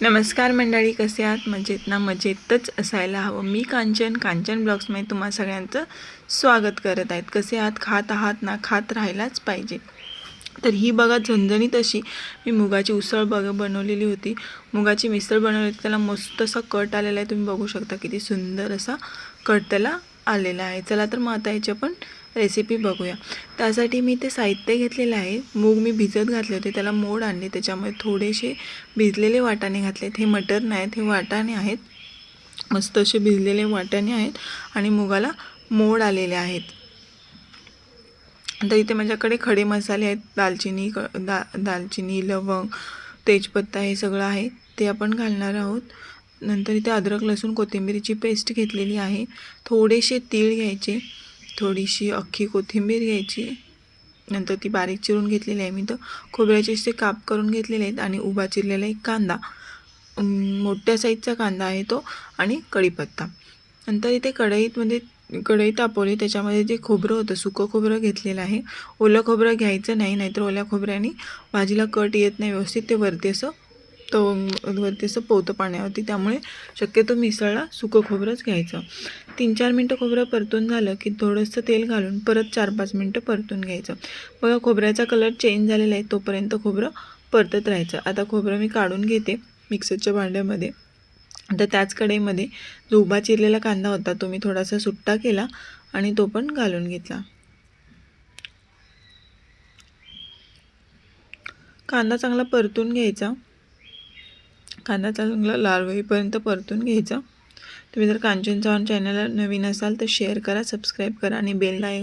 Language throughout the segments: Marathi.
नमस्कार मंडळी कसे आहात? मजेत ना? मजेतच असायला हवं. मी कांचन कांचन ब्लॉग्समध्ये तुम्हा सगळ्यांचं स्वागत करत आहेत. कसे आहात? खात आहात ना? खात राहायलाच पाहिजे. तर ही बघा झणझणीत अशी मी मुगाची उसळ बघ बनवलेली होती. मुगाची मिसळ बनवली होती. त्याला मस्त असा कट आलेला आहे. तुम्ही बघू शकता किती सुंदर असा कट त्याला आलेला आहे. चला तर मग आता याची आपण रेसिपी बघूया. त्यासाठी मी ते साहित्य घेतलेलं आहे. मूग मी भिजत घातले होते. त्याला मोड आणले. त्याच्यामुळे थोडेसे भिजलेले वाटाणे घातलेत. हे मटर नाहीत हे वाटाणे आहेत. मस्त असे भिजलेले वाटाणे आहेत आणि मुगाला मोड आलेले आहेत. तर इथे माझ्याकडे खडे मसाले आहेत. दालचिनी क दा दालचिनी लवंग तेजपत्ता हे सगळं आहे. ते आपण घालणार आहोत. नंतर इथे अद्रक लसूण कोथिंबीरीची पेस्ट घेतलेली आहे. थोडेसे तीळ घ्यायचे. थोडीशी अख्खी कोथिंबीर घ्यायची. नंतर ती बारीक चिरून घेतलेली आहे. मी तर खोबऱ्याचे असे काप करून घेतलेले आहेत आणि उभा चिरलेला एक कांदा. मोठ्या साईजचा कांदा आहे तो आणि कढीपत्ता. नंतर इथे कढईतमध्ये कढई तापवली. त्याच्यामध्ये जे खोबरं होतं सुकं खोबरं घेतलेलं आहे. ओलं खोबरं घ्यायचं नाही नाहीतर ओल्या खोबऱ्याने भाजीला कट येत नाही. व्यवस्थित ते वरती असं तो वरती असं पोवतं पाण्यावरती त्यामुळे शक्यतो मिसळला सुकं खोबरंच घ्यायचं. तीन चार मिनटं खोबरं परतून झालं की थोडंसं तेल घालून परत चार पाच मिनटं परतून घ्यायचं. बघा खोबऱ्याचा कलर चेंज झालेला आहे तोपर्यंत खोबरं परतत राहायचं. आता खोबरं मी काढून घेते मिक्सरच्या भांड्यामध्ये. आता त्याच कढईमध्ये जो उभा चिरलेला कांदा होता तो मी थोडासा सुट्टा केला आणि तो पण घालून घेतला. कांदा चांगला परतून घ्यायचा. कांदा चांगला लाल होईपर्यंत परतून घ्यायचा. तुम्ही जर कांचन चव्हाण चॅनलला नवीन असाल तर शेअर करा सबस्क्राईब करा आणि बेल आय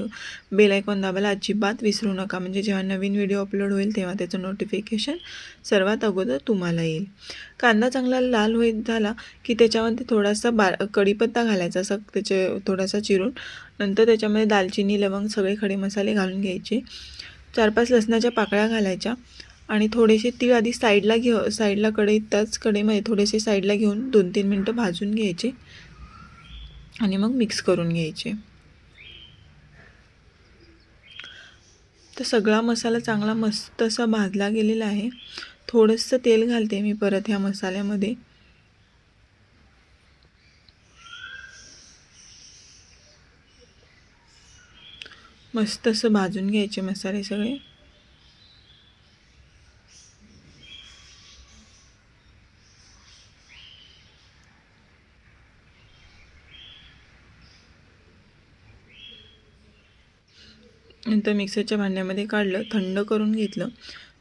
बेल आयकॉन दाबायला अजिबात विसरू नका. म्हणजे जेव्हा नवीन व्हिडिओ अपलोड होईल तेव्हा त्याचं नोटिफिकेशन सर्वात अगोदर तुम्हाला येईल. कांदा चांगला लाल होईत झाला की त्याच्यामध्ये थोडासा बा कढीपत्ता घालायचा असं त्याचे थोडासा चिरून. नंतर त्याच्यामध्ये दालचिनी लवंग सगळे खडे मसाले घालून घ्यायचे. चार पाच लसणाच्या पाकळ्या घालायच्या. आणि थोडेसे तीळ आधी साईडला घे साईडला कढईत त्याच कढईमध्ये थोडेसे साईडला घेऊन दोन तीन मिनटं भाजून घ्यायचे. आणि मग मिक्स करून घ्यायचे. तर सगळा मसाला चांगला मस्त असा भाजला गेलेला आहे. थोडंसं तेल घालते मी परत ह्या मसाल्यामध्ये. मस्त असं भाजून घ्यायचे मसाले सगळे. नंतर मिक्सरच्या भांड्यामध्ये काढलं थंड करून घेतलं.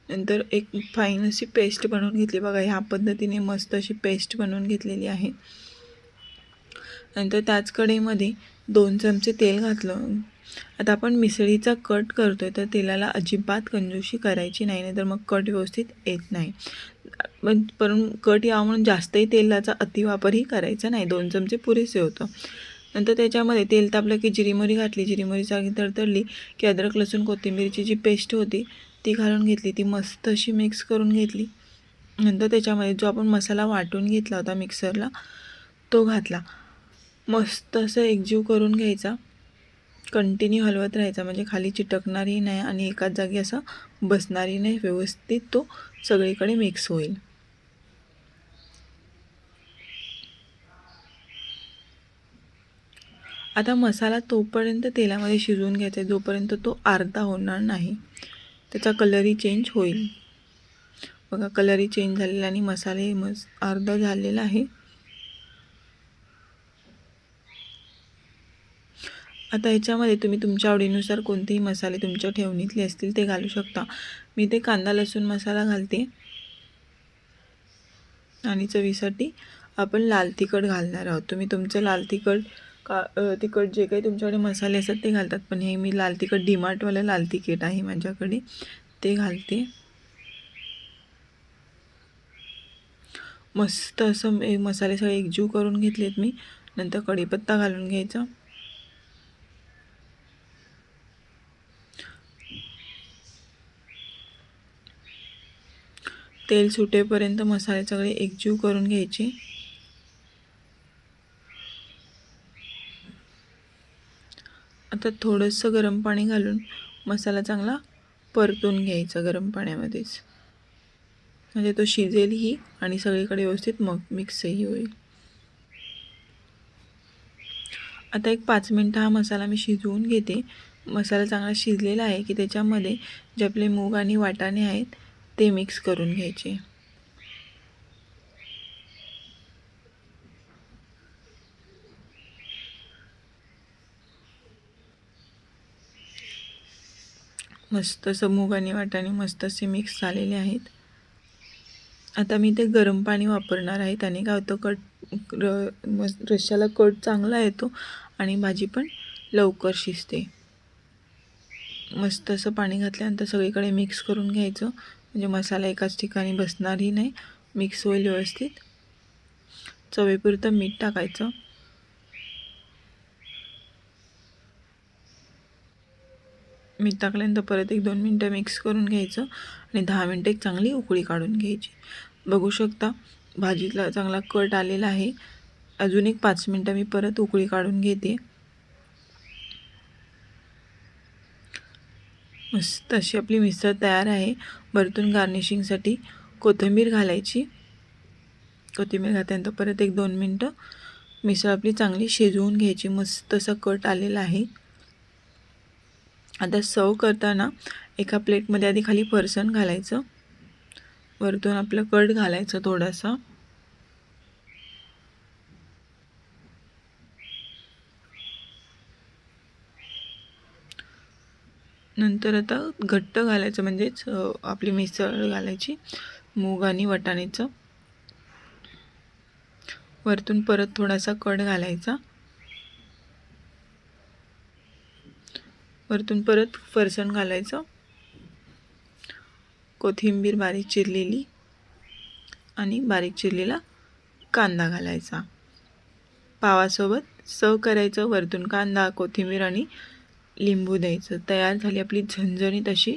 नंतर एक फाईन अशी पेस्ट बनवून घेतली. बघा ह्या पद्धतीने मस्त अशी पेस्ट बनवून घेतलेली आहे. नंतर त्याच कढईमध्ये दोन चमचे तेल घातलं. आता आपण मिसळीचा कट करतोय तर तेलाला अजिबात कंजूशी करायची नाही नाही तर मग कट व्यवस्थित येत नाही. पण पण कट यावं म्हणून जास्तही तेलाचा अतिवापरही करायचा नाही. दोन चमचे पुरेसे होतं. नंतर त्याच्यामध्ये तेल तापलं की जिरीमोरी घातली. जिरीमोरी चांगली तडतडली की अद्रक लसूण कोथिंबीरची जी पेस्ट होती ती घालून घेतली. ती मस्त अशी मिक्स करून घेतली. नंतर त्याच्यामध्ये जो आपण मसाला वाटून घेतला होता मिक्सरला तो घातला. मस्त असं एकजीव करून घ्यायचा. कंटिन्यू हलवत राहायचा. म्हणजे खाली चिटकणारही नाही आणि एकाच जागी असं बसणारही नाही. व्यवस्थित तो सगळीकडे मिक्स होईल. आता मसाला तोपर्यंत तेलामध्ये शिजवून घ्यायचा आहे. जोपर्यंत तो अर्धा होणार नाही त्याचा कलरही चेंज होईल. बघा कलरही चेंज झालेला आणि मसाले मस अर्धा झालेला आहे. आता याच्यामध्ये तुम्ही तुमच्या आवडीनुसार कोणतेही मसाले तुमच्या ठेवणीतले असतील ते घालू शकता. मी ते कांदा लसूण मसाला घालते. आणि चवीसाठी आपण लाल तिखट घालणार आहोत. तुम्ही तुमचं लाल तिखट का अ, तिखट जे काही तुमच्याकडे मसाले असतात ते घालतात पण हे मी लाल तिखट डीमार्टवालं लाल तिखट आहे माझ्याकडे ते घालते. मस्त असं हे मसाले सगळे एकजीव करून घेतलेत मी नंतर कढीपत्ता घालून घ्यायचा. तेल सुटेपर्यंत मसाले सगळे एकजीव करून घ्यायचे. आता थोडंसं गरम पाणी घालून मसाला चांगला परतून घ्यायचा गरम पाण्यामध्येच. म्हणजे तो शिजेलही आणि सगळीकडे व्यवस्थित मग मिक्सही होईल. आता एक पाच मिनटं हा मसाला मी शिजवून घेते. मसाला चांगला शिजलेला आहे की त्याच्यामध्ये जे आपले मूग आणि वाटाणे आहेत ते मिक्स करून घ्यायचे. मस्त असं आणि वाटाणे मस्त असे मिक्स झालेले आहेत. आता मी ते गरम पाणी वापरणार आहे. त्याने काय होतं कट र रश्याला रश्श्याला कट चांगला येतो आणि भाजी पण लवकर शिजते. मस्त असं पाणी घातल्यानंतर सगळीकडे मिक्स करून घ्यायचं. म्हणजे मसाला एकाच ठिकाणी बसणारही नाही. मिक्स होईल व्यवस्थित. चवीपुरतं मीठ टाकायचं. मीठ टाकल्यानंतर परत एक दोन मिनटं मिक्स करून घ्यायचं आणि दहा मिनटं एक चांगली उकळी काढून घ्यायची. बघू शकता भाजीतला चांगला कट आलेला आहे. अजून एक पाच मिनटं मी परत उकळी काढून घेते. मस्त अशी आपली मिसळ तयार आहे. वरतून गार्निशिंगसाठी कोथिंबीर घालायची. कोथिंबीर घातल्यानंतर परत एक दोन मिनटं मिसळ आपली चांगली शिजवून घ्यायची. मस्त असा कट आलेला आहे. आता सर्व करताना एका प्लेटमध्ये आधी खाली फरसण घालायचं. वरतून आपलं कट घालायचं थोडासा. नंतर आता घट्ट घालायचं म्हणजेच आपली मिसळ घालायची मूग आणि वटाण्याचं. वरतून परत थोडासा कट घालायचा. वरतून परत फरसण घालायचं. कोथिंबीर बारीक चिरलेली आणि बारीक चिरलेला कांदा घालायचा. पावासोबत सर्व करायचं वरतून कांदा कोथिंबीर आणि लिंबू द्यायचं. तयार झाली आपली झणझणीत अशी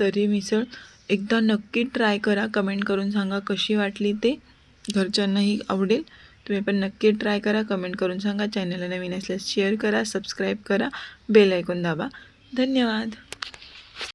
तरी मिसळ. एकदा नक्की ट्राय करा. कमेंट करून सांगा कशी वाटली ते. घरच्यांनाही आवडेल. तुम्ही पण नक्की ट्राय करा. कमेंट करून सांगा. चॅनलला नवीन असल्यास शेअर करा. सबस्क्राईब करा. बेल ऐकून दाबा. धन्यवाद.